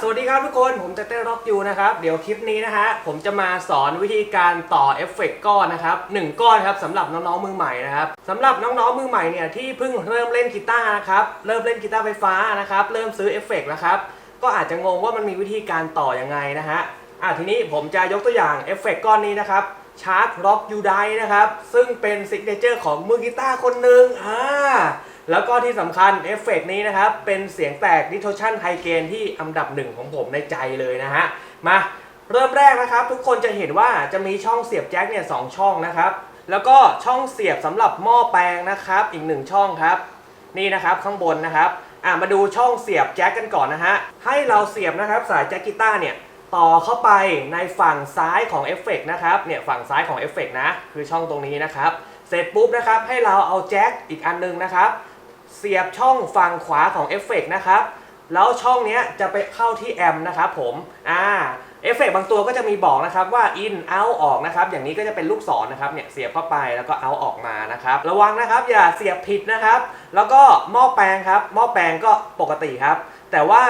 สวัสดีครับทุกคนผมเตอร์ Rock You นะครับ เดี๋ยวคลิปนี้นะฮะผมจะมาสอนวิธีการต่อเอฟเฟกต์ก้อนนะครับหนึ่งก้อนครับสำหรับน้องๆมือใหม่นะครับสำหรับน้องๆมือใหม่เนี่ยที่เพิ่งเริ่มเล่นกีตาร์นะครับเริ่มเล่นกีตาร์ไฟฟ้านะครับเริ่มซื้อเอฟเฟกต์นะครับก็อาจจะงงว่ามันมีวิธีการต่อยังไงนะฮะอะทีนี้ผมจะยกตัวอย่างเอฟเฟกต์ก้อนนี้นะครับชาร์ r ร็อกยูไดนะครับซึ่งเป็นซิกเนเจอร์ของมือกีตาร์คนหนึ่งอ่า แล้วก็ที่สำคัญเอฟเฟกต์นี้นะครับ เป็นเสียงแตก distortion high gain ที่อันดับหนึ่งของผมในใจเลยนะฮะ มาเริ่มแรกนะครับ ทุกคนจะเห็นว่าจะมีช่องเสียบแจ็คเนี่ยสองช่องนะครับ แล้วก็ช่องเสียบสำหรับหม้อแปลงนะครับ อีกหนึ่งช่องครับ นี่นะครับข้างบนนะครับอะมาดูช่องเสียบแจ็คกันก่อนนะฮะ ให้เราเสียบนะครับสายแจ็คกีตาร์เนี่ยต่อเข้าไปในฝั่งซ้ายของเอฟเฟกต์นะครับ เนี่ยฝั่งซ้ายของเอฟเฟกต์นะ คือช่องตรงนี้นะครับ เสร็จปุ๊บนะครับให้เราเอาแจ็คอีกอันหนึงนะครับ เสียบช่องฝั่งขวาของเอฟเฟกต์นะครับ แล้วช่องนี้จะไปเข้าที่แอมป์นะครับผมอ่าเอฟเฟกต์บางตัวก็จะมีบอกนะครับว่า in out ออกนะครับอย่างนี้ก็จะเป็นลูกศรนะครับเนี่ยเสียบเข้าไปแล้วก็ out ออกมานะครับระวังนะครับอย่าเสียบผิดนะครับ แล้วก็หม้อแปลงครับหม้อแปลงก็ปกติครับ แต่ว่า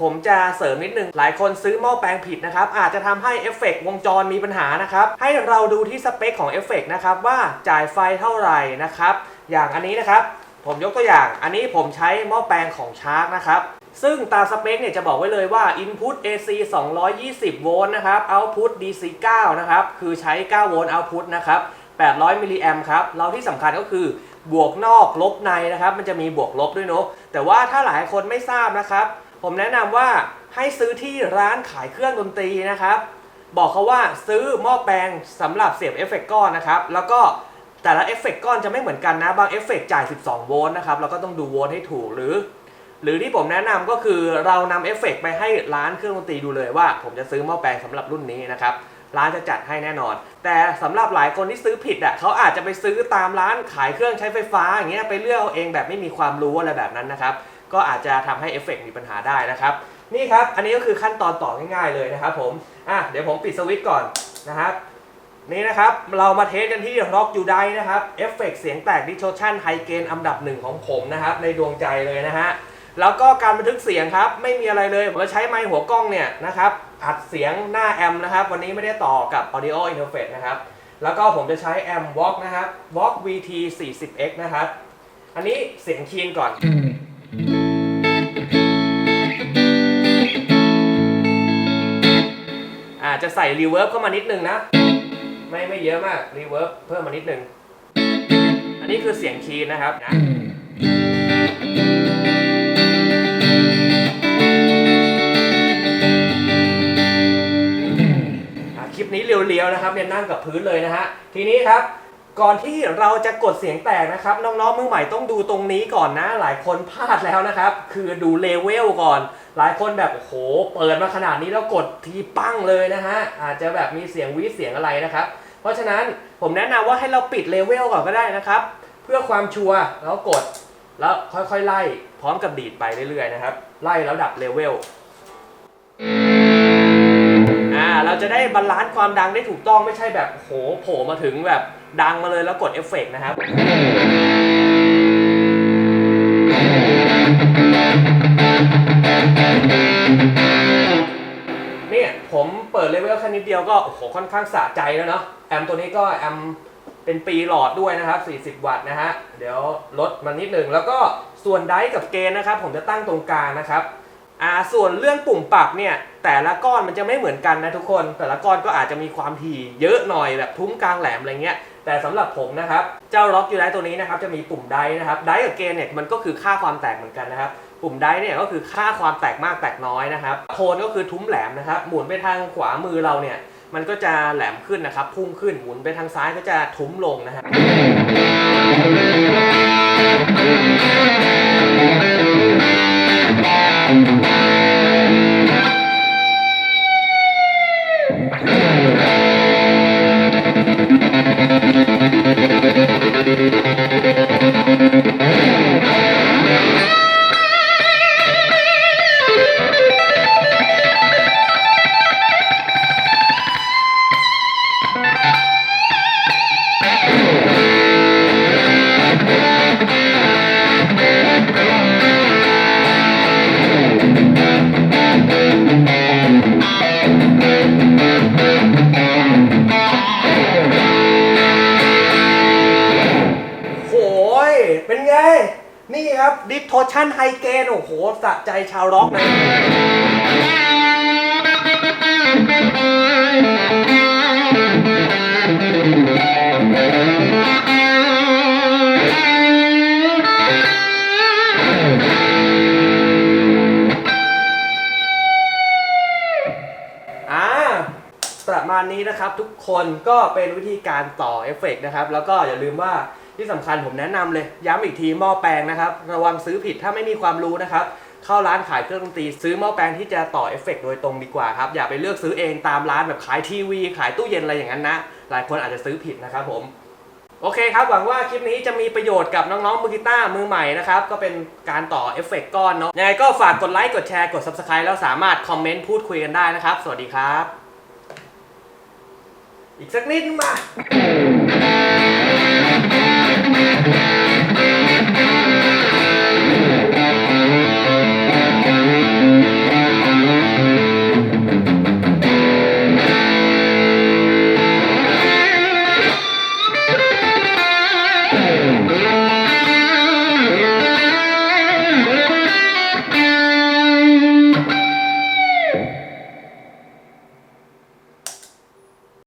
ผมจะเสริมนิดนึง หลายคนซื้อหม้อแปลงผิดนะครับ อาจจะทำให้เอฟเฟกต์วงจรมีปัญหานะครับ ให้เราดูที่สเปคของเอฟเฟกต์นะครับว่าจ่ายไฟเท่าไหร่นะครับ อย่างอันนี้นะครับ ผมยกตัวอย่าง อันนี้ผมใช้หม้อแปลงของชาร์กนะครับ ซึ่งตามสเปคเนี่ยจะบอกไว้เลยว่า Input AC 220 โวลต์นะครับ Output DC 9 นะครับ คือใช้ 9 โวลต์ Output นะครับ 800 มิลลิแอมครับแล้วที่สำคัญก็คือบวกนอกลบในนะครับ มันจะมีบวกลบด้วยเนาะ แต่ว่าถ้าหลายคนไม่ทราบนะครับ ผมแนะนำว่าให้ซื้อที่ร้านขายเครื่องดนตรีนะครับ บอกเขาว่าซื้อหม้อแปลงสำหรับเสียบเอฟเฟกต์ก้อนนะครับ แล้วก็ แต่ละเอฟเฟกต์ก้อนจะไม่เหมือนกันนะ บางเอฟเฟกต์จ่าย 12 โวลต์นะครับ เราก็ต้องดูโวลต์ให้ถูกหรือ หรือที่ผมแนะนำก็คือเรานำเอฟเฟกต์ไปให้ร้านเครื่องดนตรีดูเลยว่า ผมจะซื้อหม้อแปลงสำหรับรุ่นนี้นะครับร้านจะจัดให้แน่นอน แต่สำหรับหลายคนที่ซื้อผิดอะเขาอาจจะไปซื้อตามร้านขายเครื่องใช้ไฟฟ้าอย่างเงี้ยไปเลือกเอาเองแบบไม่มีความรู้อะไรแบบนั้นนะครับ ก็อาจจะทำให้เอฟเฟกต์มีปัญหาได้นะครับ นี่ครับ อันนี้ก็คือขั้นตอนต่อง่ายๆเลยนะครับผม อะ เดี๋ยวผมปิดสวิตช์ก่อนนะครับ นี่นะครับ เรามาเทสกันที่ Rock You Die นะครับเอฟเฟกต์เสียงแตก distortion high gain อันดับหนึ่งของผมนะครับ ในดวงใจเลยนะฮะ แล้วก็การบันทึกเสียงครับ ไม่มีอะไรเลยผมจะใช้ไมค์หัวกล้องเนี่ยนะครับ อัดเสียงหน้าแอมนะครับ วันนี้ไม่ได้ต่อกับ audio interface นะครับ แล้วก็ผมจะใช้แอมป์ Vox นะครับ Vox VT 40X นะครับ อันนี้เสียงคีนก่อนอาจจะใส่รีเวิร์บเข้ามานิดนึงนะ ไม่ไม่เยอะมากรีเวิร์บเพิ่มมานิดนึง อันนี้คือเสียงคีย์นะครับนะคลิปนี้เรียวๆนะครับเนี่ยนั่งกับพื้นเลยนะฮะทีนี้ครับก่อนที่เราจะกดเสียงแตกนะครับน้องๆมือใหม่ต้องดูตรงนี้ก่อนนะ หลายคนพลาดแล้วนะครับ คือดูเลเวลก่อน หลายคนแบบโอ้โหเปิดมาขนาดนี้แล้วกดทีปั้งเลยนะฮะอาจจะแบบมีเสียงวีดเสียงอะไรนะครับ เพราะฉะนั้นผมแนะนำว่าให้เราปิดเลเวลก่อนก็ได้นะครับ เพื่อความชัวร์แล้วกด แล้วค่อยๆไล่พร้อมกับดีดไปเรื่อยๆนะครับ ไล่แล้วดับเลเวลอ่าเราจะได้บาลานซ์ความดังได้ถูกต้องไม่ใช่แบบโหโผล่มาถึงแบบดังมาเลยแล้วกดเอฟเฟกต์นะครับ ผมเปิดเลเวลแค่นิดเดียวก็โอ้โหค่อนข้างสะใจแล้วเนาะแอมตัวนี้ก็แอมเป็นปีหลอดด้วยนะครับ 40 วัตต์นะฮะ เดี๋ยวลดมันนิดหนึ่ง แล้วก็ส่วนไดกับเกณฑ์นะครับ ผมจะตั้งตรงกลางนะครับ อ่า ส่วนเรื่องปุ่มปรับเนี่ย แต่ละก้อนมันจะไม่เหมือนกันนะทุกคน แต่ละก้อนก็อาจจะมีความถี่เยอะหน่อยแบบทุ้มกลางแหลมอะไรเงี้ย แต่สำหรับผมนะครับ เจ้าล็อกยูไดตัวนี้นะครับ จะมีปุ่มไดนะครับ ไดกับเกณฑ์เนี่ยมันก็คือค่าความแตกเหมือนกันนะครับ ปุ่มไดร์เนี่ยก็คือค่าความแตกมากแตกน้อยนะครับโทนก็คือทุ้มแหลมนะครับ หมุนไปทางขวามือเราเนี่ย มันก็จะแหลมขึ้นนะครับ พุ่งขึ้นหมุนไปทางซ้ายก็จะทุ้มลงนะฮะอ distortion high gain โอ้โหสะใจชาวร็อกนะอ่าประมาณนี้นะครับทุกคนก็เป็นวิธีการต่อเอฟเฟกต์นะครับ แล้วก็อย่าลืมว่า ที่สำคัญผมแนะนำเลย ย้ำอีกทีหม้อแปลงนะครับ ระวังซื้อผิดถ้าไม่มีความรู้นะครับเข้าร้านขายเครื่องดนตรีซื้อหม้อแปลงที่จะต่อเอฟเฟกต์โดยตรงดีกว่าครับอย่าไปเลือกซื้อเองตามร้านแบบขายทีวี ขายตู้เย็นอะไรอย่างนั้นนะ หลายคนอาจจะซื้อผิดนะครับผมโอเคครับ หวังว่าคลิปนี้จะมีประโยชน์กับน้องๆมือกีตาร์มือใหม่นะครับ ก็เป็นการต่อเอฟเฟกต์ก้อนเนาะยังไงก็ฝากกดไลค์กดแชร์กด Subscribe แล้วสามารถคอมเมนต์พูดคุยกันได้นะครับ สวัสดีครับ อีกสักนิดมา